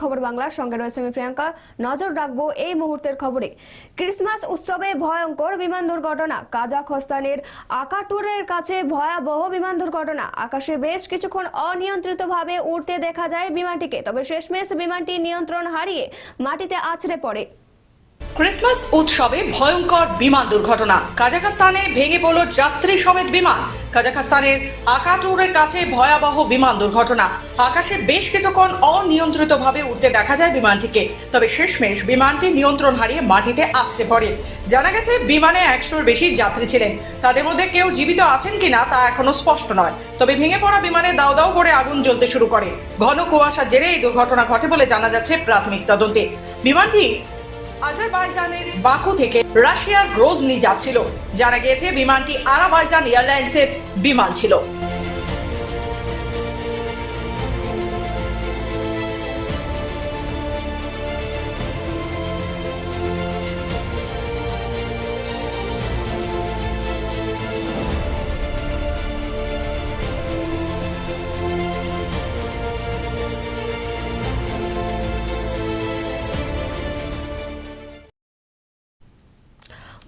খবর বাংলার সঙ্গে রয়েছে আমি প্রিয়াঙ্কা। নজর রাখব এই মুহূর্তের খবরে। ক্রিসমাস উৎসবে ভয়ঙ্কর বিমান দুর্ঘটনা। কাজাখস্তানের আকাটুরের কাছে ভয়াবহ বিমান দুর্ঘটনা। আকাশে বেশ কিছুক্ষণ অনিয়ন্ত্রিতভাবে উড়তে দেখা যায় বিমানটিকে। তবে শেষমেশ বিমানটি নিয়ন্ত্রণ হারিয়ে মাটিতে আছড়ে পড়ে। ক্রিসমাস উৎসবে ভয়ঙ্কর বিমান দুর্ঘটনা। কাজাখস্তানে ভেঙে পড়ল যাত্রী সমেত বিমান। কাজাখস্তানের আকাটুরের কাছে ভয়াবহ বিমান দুর্ঘটনা। আকাশে বেশ কিছুক্ষণ অনিয়ন্ত্রিতভাবে উঠতে দেখা যায় বিমানটিকে। তবে শেষমেশ বিমানটি নিয়ন্ত্রণ হারিয়ে মাটিতে আছড়ে পড়ে। জানা গেছে, বিমানে একশোর বেশি যাত্রী ছিলেন। তাদের মধ্যে কেউ জীবিত আছেন কিনা তা এখনও স্পষ্ট নয়। তবে ভেঙে পড়া বিমানে দাও দাও করে আগুন জ্বলতে শুরু করে। ঘন কুয়াশার জেরে এই দুর্ঘটনা ঘটে বলে জানা যাচ্ছে প্রাথমিক তদন্তে। বিমানটি আজারবাইজানের বাকু থেকে রাশিয়ার গ্রোজনি যাচ্ছিল জানা গিয়েছে বিমানটি আরাবাইজান এয়ারলাইন্সের বিমান ছিল।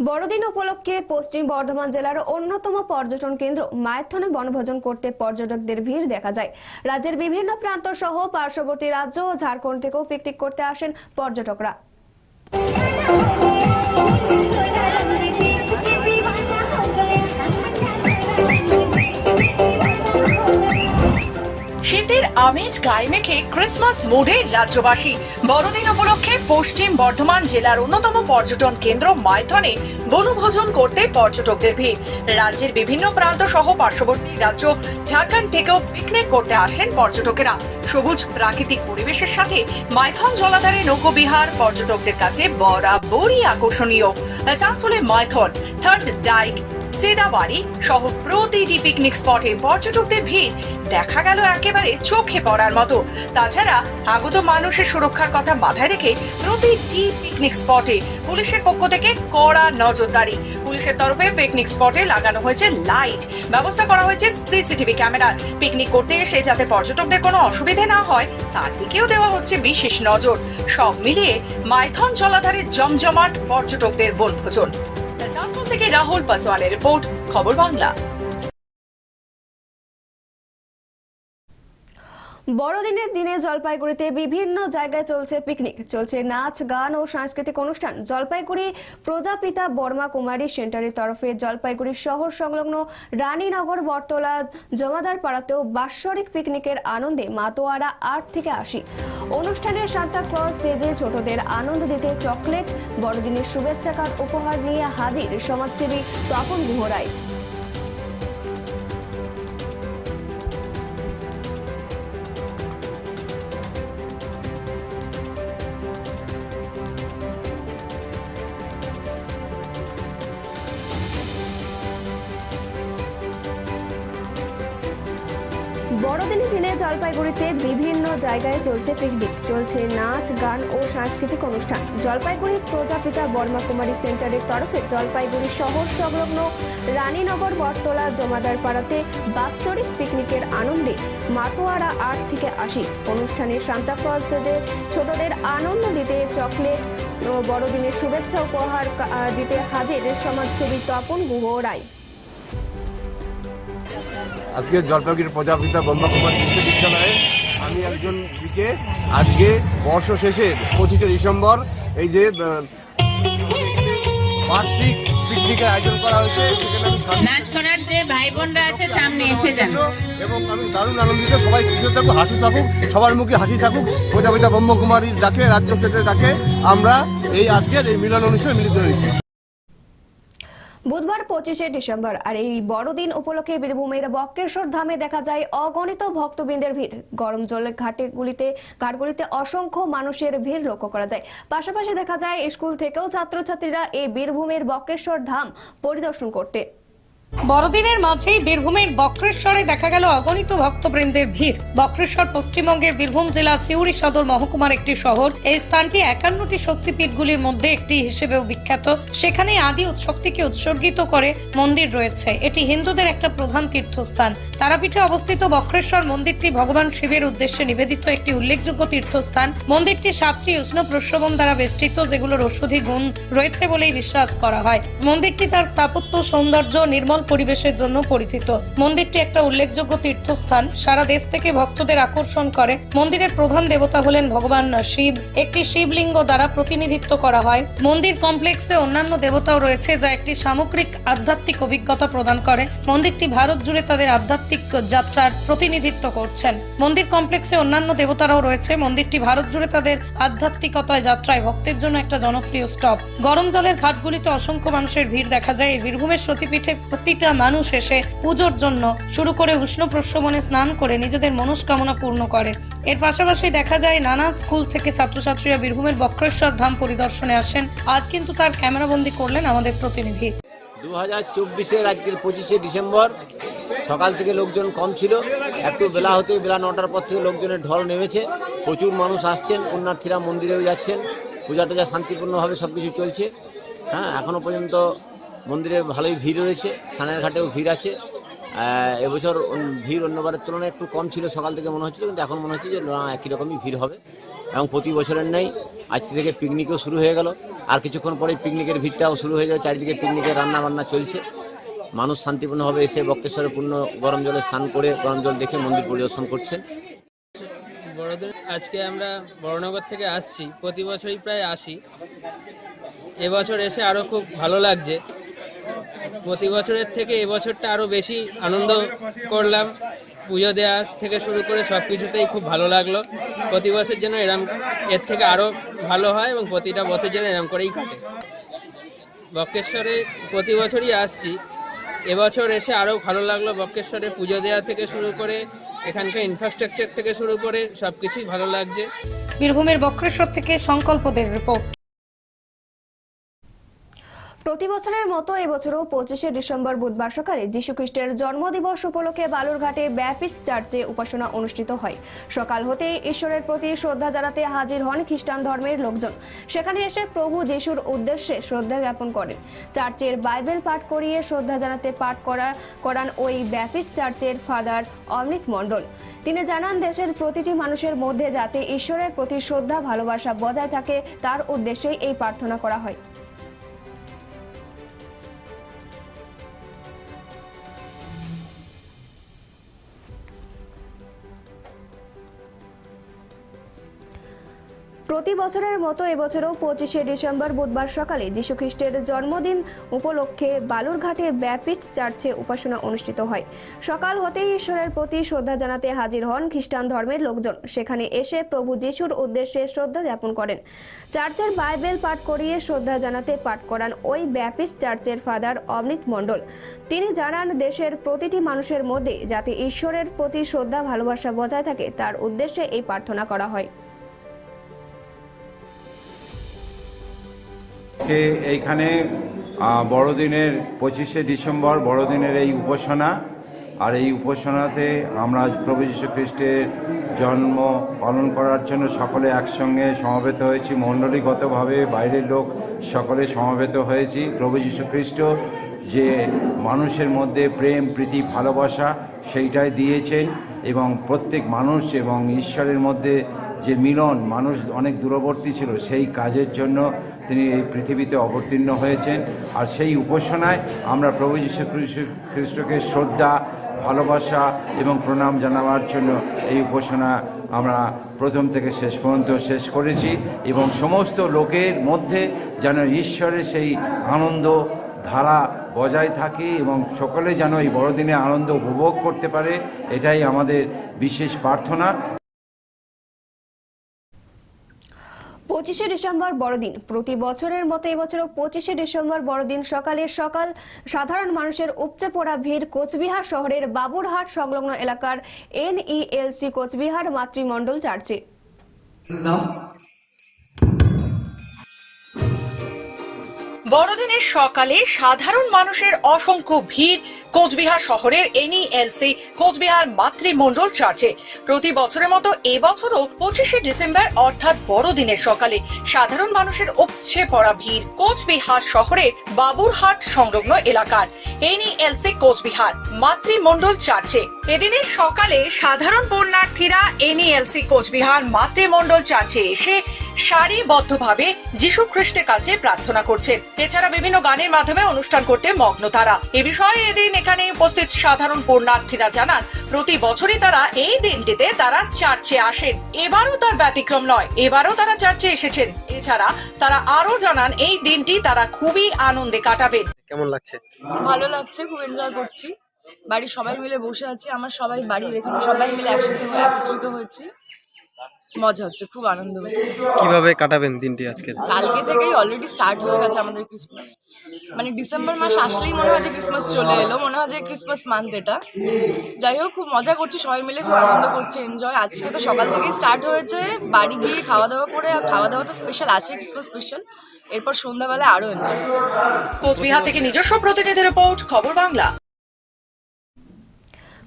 বড়দিন উপলক্ষে পশ্চিম বর্ধমান জেলার অন্যতম পর্যটন কেন্দ্র মায়াথনে বনভোজন করতে পর্যটকদের ভিড় দেখা যায়। রাজ্যের বিভিন্ন প্রান্ত সহ পার্শ্ববর্তী রাজ্য ও ঝাড়খণ্ড থেকেও পিকনিক করতে আসেন পর্যটকরা। শীতের আমেজ গায়ে মেখে ক্রিসমাস মোডে রাজ্যবাসী। বড়দিন উপলক্ষে পশ্চিম বর্ধমান জেলার অন্যতম পর্যটন কেন্দ্র মাইথনে বনভোজন করতে পর্যটকদের ভিড়। রাজ্যের বিভিন্ন প্রান্ত সহ পার্শ্ববর্তী রাজ্য ঝাড়খণ্ড থেকেও পিকনিক করতে আসেন পর্যটকেরা। সবুজ প্রাকৃতিক পরিবেশের সাথে মাইথন জলাধারে নৌকবিহার পর্যটকদের কাছে বরাবরই আকর্ষণীয়। আসানসোলে মাইথন থার্ড ডাইক সেদাবাড়ি সহ প্রতিটি পিকনিক স্পটে পর্যটকদের ভিড় দেখা গেল একেবারে চোখে পড়ার মতো। তাছাড়া আগত মানুষের সুরক্ষার কথা মাথায় রেখে প্রতিটি পিকনিক স্পটে পুলিশের পক্ষ থেকে কড়া নজরদারি। পুলিশের তরফে পিকনিক স্পটে লাগানো হয়েছে লাইট ব্যবস্থা করা হয়েছে সিসিটিভি ক্যামেরার পিকনিক করতে এসে যাতে পর্যটকদের কোনো অসুবিধে না হয়, তার দিকেও দেওয়া হচ্ছে বিশেষ নজর। সব মিলিয়ে মাইথন জলাধারে জমজমাট পর্যটকদের বনভোজন। আসানসোল থেকে রাহুল পাসওয়ানের রিপোর্ট খবর বাংলা। বড়দিনের দিনে জলপাইগুড়িতে বিভিন্ন জায়গায় চলছে পিকনিক। চলছে নাচ, গান ও সাংস্কৃতিক অনুষ্ঠান। জলপাইগুড়ি প্রজাপিতা বর্মা কুমারী সেন্টারের তরফে জলপাইগুড়ি শহর সংলগ্ন রানীনগর, বটতলা, জমাদার পাড়াতেও বাৎসরিক পিকনিকের আনন্দে মাতোয়ারা আট থেকে আসি অনুষ্ঠানের সান্তা ক্লজ সেজে ছোটদের আনন্দ দিতে চকলেট, বড়দিনের শুভেচ্ছা কার্ড উপহার নিয়ে হাজির সমাজসেবী তপন গুহরায়। বড়দিনের দিনে জলপাইগুড়িতে বিভিন্ন জায়গায় চলছে পিকনিক। চলছে নাচ, গান ও সাংস্কৃতিক অনুষ্ঠান। জলপাইগুড়ি প্রজাপিতা বর্মা কুমারী সেন্টারের তরফে জলপাইগুড়ি শহর সংলগ্ন রানীনগর বটতলা জমাদার পাড়াতে বাৎসরিক পিকনিকের আনন্দে মাতোয়ারা আট থেকে আসি অনুষ্ঠানে সান্তাক্লজ সেজে ছোটদের আনন্দ দিতে চকলেট বড়দিনের শুভেচ্ছা উপহার দিতে হাজির সমাজসেবী তপন গুহ রায়। আজকে জলপাইগুড়ি প্রজাপিতা ব্রহ্মকুমার বিশ্ববিদ্যালয়ে আমি একজন দিকে আজকে বর্ষ শেষে পঁচিশে ডিসেম্বর এই যে বার্ষিক পিকনিকের আয়োজন করা হয়েছে সেখানে আমি সামনে নাচ করার যে ভাই বোনরা আছে সামনে এসে যান। এবং আমি দারুণ আনন্দিত সবাই খুশি থাকুক হাসি থাকুক সবার মুখে হাসি থাকুক প্রজাপিতা ব্রহ্মকুমারীর ডাকে রাজ্য সেটের ডাকে আমরা এই আজকের এই মিলন অনুষ্ঠানে মিলিত হয়েছি। বুধবার পঁচিশে ডিসেম্বর, আর এই বড়দিন উপলক্ষে বীরভূমের বক্রেশ্বর ধামে দেখা যায় অগণিত ভক্তবৃন্দের ভিড়। গরম জলের ঘাটেগুলিতে ঘাটগুলিতে অসংখ্য মানুষের ভিড় লক্ষ্য করা যায়। পাশাপাশি দেখা যায় স্কুল থেকেও ছাত্রছাত্রীরা এই বীরভূমের বক্রেশ্বর ধাম পরিদর্শন করতে। বড়দিনের মাঝেই বীরভূমের বক্রেশ্বরে দেখা গেল অগণিত ভক্তবৃন্দের ভিড়। বক্রেশ্বর পশ্চিমবঙ্গের বীরভূম জেলা সিউড়ি সদর মহকুমার একটি শহর। এই স্থানটি একান্নটি শক্তিপীঠগুলির মধ্যে একটি হিসেবেও বিখ্যাত। সেখানে আদি শক্তিকে উৎসর্গিত করে মন্দির রয়েছে। এটি হিন্দুদের একটা প্রধান তীর্থস্থান। তারাপীঠে অবস্থিত বক্রেশ্বর মন্দিরটি ভগবান শিবের উদ্দেশ্যে নিবেদিত একটি উল্লেখযোগ্য তীর্থস্থান। মন্দিরটি সাতটি উষ্ণ প্রশ্রবণ দ্বারা বেষ্টিত, যেগুলোর ঔষধি গুণ রয়েছে বলেই বিশ্বাস করা হয়। মন্দিরটি তার স্থাপত্য সৌন্দর্য, নির্মল পরিবেশের জন্য পরিচিত। মন্দিরটি একটা উল্লেখযোগ্য তীর্থস্থান। সারা দেশ থেকে ভক্তদের আকর্ষণ করে। মন্দিরের প্রধান দেবতা হলেন ভগবান শিব। একটি শিবলিঙ্গ দ্বারা প্রতিনিধিত্ব করা হয়। মন্দির কমপ্লেক্সে অন্যান্য দেবতাও রয়েছে, যা একটি সামগ্রিক আধ্যাত্মিক অভিজ্ঞতা প্রদান করে। মন্দিরটি ভারত জুড়ে তাদের আধ্যাত্মিক যাত্রার প্রতিনিধিত্ব করছেন। মন্দির কমপ্লেক্সে অন্যান্য দেবতারাও রয়েছে। মন্দিরটি ভারত জুড়ে তাদের আধ্যাত্মিকতায় যাত্রায় ভক্তের জন্য একটা জনপ্রিয় স্টপ। গরম জলের ঘাটগুলিতে অসংখ্য মানুষের ভিড় দেখা যায়। এই বীরভূমের সতীপীঠে প্রতিটা মানুষ এসে পুজোর জন্য শুরু করে উষ্ণ প্রশ্রবণে স্নান করে নিজেদের মনস্কামনা পূর্ণ করে। এর পাশাপাশি দেখা যায় নানা স্কুল থেকে ছাত্রছাত্রীরা বীরভূমের বক্রেশ্বর ধাম পরিদর্শনে আসেন। আজ কিন্তু তার ক্যামেরাবন্দি করলেন আমাদের প্রতিনিধি। দু হাজার চব্বিশের আজকের পঁচিশে ডিসেম্বর, সকাল থেকে লোকজন কম ছিল। একটু বেলা হতে বেলা নটার পর থেকে লোকজনের ঢল নেমেছে। প্রচুর মানুষ আসছেন, পুণ্যার্থীরা মন্দিরেও যাচ্ছেন। পূজা টুজা শান্তিপূর্ণভাবে সব কিছু চলছে। হ্যাঁ এখনও পর্যন্ত মন্দিরে ভালোই ভিড় রয়েছে স্নানের ঘাটেও ভিড় আছে। এবছর ভিড় অন্যবারের তুলনায় একটু কম ছিল সকাল থেকে মনে হচ্ছিল, কিন্তু এখন মনে হচ্ছে যে না, একই রকমই ভিড় হবে। এবং প্রতি বছরের নেই আজকে থেকে পিকনিকও শুরু হয়ে গেল। আর কিছুক্ষণ পরে পিকনিকের ভিড়টাও শুরু হয়ে যাবে, চারিদিকে পিকনিকের রান্না বান্না চলছে। মানুষ শান্তিপূর্ণভাবে এসে বক্রেশ্বরে পূর্ণ গরম জলে স্নান করে, গরম জল দেখে মন্দির পরিদর্শন করছেন বড়দের, আজকে আমরা বড়নগর থেকে আসছি, প্রতি বছরই প্রায় আসি। এবছর এসে আরও খুব ভালো লাগছে। প্রতি বছরের থেকে এবছরটা আরও বেশি আনন্দ করলাম। পুজো দেওয়া থেকে শুরু করে সব কিছুতেই খুব ভালো লাগল। প্রতি বছর যেন এরম এর থেকে আরও ভালো হয় এবং প্রতিটা বছর যেন এরম করেই কাটে। বক্রেশ্বরে প্রতি বছরই আসছি। এবছর এসে আরও ভালো লাগল বক্রেশ্বরে পুজো দেওয়া থেকে শুরু করে, এখানকার ইনফ্রাস্ট্রাকচার থেকে শুরু করে সব কিছুই ভালো লাগছে। বীরভূমের বক্রেশ্বর থেকে সংকল্পদের রিপোর্ট প্রতি বছরের মতো এবছরও পঁচিশে ডিসেম্বর বুধবার সকালে যীশুখ্রিস্টের জন্মদিবস উপলক্ষে বালুরঘাটে ব্যাপিস্ট চার্চে উপাসনা অনুষ্ঠিত হয়। সকাল হতেই ঈশ্বরের প্রতি শ্রদ্ধা জানাতে হাজির হন খ্রিস্টান ধর্মের লোকজন। সেখানে এসে প্রভু যিশুর উদ্দেশ্যে শ্রদ্ধা জ্ঞাপন করেন। চার্চের বাইবেল পাঠ করিয়ে শ্রদ্ধা জানাতে পাঠ করা করান ওই ব্যাপিস্ট চার্চের ফাদার অমৃত মণ্ডল। তিনি জানান, দেশের প্রতিটি মানুষের মধ্যে যাতে ঈশ্বরের প্রতি শ্রদ্ধা, ভালোবাসা বজায় থাকে, তার উদ্দেশ্যেই এই প্রার্থনা করা হয়। প্রতি বছরের মতো এবছরও পঁচিশে ডিসেম্বর বুধবার সকালে যীশুখ্রিস্টের জন্মদিন উপলক্ষে বালুরঘাটে ব্যাপিট চার্চে উপাসনা অনুষ্ঠিত হয়। সকাল হতেই ঈশ্বরের প্রতি শ্রদ্ধা জানাতে হাজির হন খ্রিস্টান ধর্মের লোকজন। সেখানে এসে প্রভু যিশুর উদ্দেশ্যে শ্রদ্ধা জ্ঞাপন করেন। চার্চের বাইবেল পাঠ করিয়ে শ্রদ্ধা জানাতে পাঠ করান ওই ব্যাপিস্ট চার্চের ফাদার অমৃত মণ্ডল। তিনি জানান, দেশের প্রতিটি মানুষের মধ্যে যাতে ঈশ্বরের প্রতি শ্রদ্ধা, ভালোবাসা বজায় থাকে, তার উদ্দেশ্যে এই প্রার্থনা করা হয়। কে এইখানে বড়দিনের পঁচিশে ডিসেম্বর, বড়দিনের এই উপাসনা। আর এই উপাসনাতে আমরা প্রভু যীশু খ্রিস্টের জন্ম পালন করার জন্য সকলে একসঙ্গে সমবেত হয়েছি। মণ্ডলীগতভাবে বাইরের লোক সকলে সমবেত হয়েছি। প্রভু যীশু খ্রিস্ট যে মানুষের মধ্যে প্রেম, প্রীতি, ভালোবাসা সেইটাই দিয়েছেন এবং প্রত্যেক মানুষ এবং ঈশ্বরের মধ্যে যে মিলন, মানুষ অনেক দূরবর্তী ছিল সেই কাজের জন্য তিনি এই পৃথিবীতে অবতীর্ণ হয়েছেন। আর সেই উপাসনায় আমরা প্রভু যীশু খ্রিস্ট- খ্রিস্টকে শ্রদ্ধা, ভালোবাসা এবং প্রণাম জানাবার জন্য এই উপাসনা আমরা প্রথম থেকে শেষ পর্যন্ত শেষ করেছি এবং সমস্ত লোকের মধ্যে যেন ঈশ্বরের সেই আনন্দ ধারা বজায় থাকে এবং সকলে যেন এই বড়দিনে আনন্দ উপভোগ করতে পারে, এটাই আমাদের বিশেষ প্রার্থনা। পঁচিশে ডিসেম্বর বড়দিন। প্রতি বছরের মতো এবছরও পঁচিশে ডিসেম্বর বড়দিন সকালের সকাল সাধারণ মানুষের উপচে পড়া ভিড় কোচবিহার শহরের বাবুরহাট সংলগ্ন এলাকার এনইএলসি কোচবিহার মাতৃমণ্ডল চার্চে। বড়দিনের সকালে সাধারণ মানুষের অসংখ্য ভিড় কোচবিহার শহরের এনইএলসি কোচবিহার মাতৃমণ্ডল চার্চে। প্রতি বছরের মতো এবছরও পঁচিশে ডিসেম্বর অর্থাৎ বড়দিনের সকালে সাধারণ মানুষের উপচে পড়া ভিড় কোচবিহার শহরের বাবুরহাট সংলগ্ন এলাকার এনইএলসি কোচবিহার মাতৃমণ্ডল চার্চে। এদিনের সকালে সাধারণ পুণ্যার্থীরা এনইএলসি কোচবিহার মাতৃমণ্ডল চার্চে এসে সারিবদ্ধভাবে যীশু খ্রিস্টের কাছে প্রার্থনা করছেন। এছাড়া বিভিন্ন গানের মাধ্যমে অনুষ্ঠান করতে মগ্ন তারা। এ বিষয়ে এদিন এখানে উপস্থিত সাধারণ পূর্ণার্থীরা জানান প্রতি বছরই তারা এই দিনটিতে তারা চার্চে আসেন। এবারও তার ব্যতিক্রম নয় এবারও তারা চার্চে এসেছেন। এছাড়া তারা আরও জানান এই দিনটি তারা খুবই আনন্দে কাটাবেন। কেমন লাগছে? ভালো লাগছে খুব এনজয় করছি। বাড়ির সবাই মিলে বসে আছি আমার সবাই বাড়ির এখানে সবাই মিলে একসাথে হয়ে একত্রিত হয়েছি। মজা হচ্ছে খুব আনন্দ হচ্ছে। কীভাবে কাটাবেন দিনটি আজকের? কালকে থেকেই অলরেডি স্টার্ট হয়ে গেছে আমাদের ক্রিসমাস মানে ডিসেম্বর মাস আসলেই মনে হয় যে ক্রিসমাস চলে এলো মনে হয় যে ক্রিসমাস মান্থ এটা। যাই হোক খুব মজা করছি সবাই মিলে খুব আনন্দ করছি এনজয় আজকে তো সকাল থেকেই স্টার্ট হয়েছে বাড়ি গিয়ে খাওয়া দাওয়া করে আর খাওয়া দাওয়া তো স্পেশাল আছে ক্রিসমাস স্পেশাল এরপর সন্ধ্যাবেলা আরও এনজয় কোচবিহার থেকে নিজস্ব প্রতিনিধি রিপোর্ট খবর বাংলা।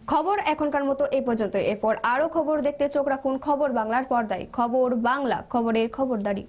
খবর এখনকার মতো এই পর্যন্ত এরপর আরও খবর দেখতে চোখ রাখুন খবর বাংলার পর্দায়। খবর বাংলা, খবরের খবরদারি।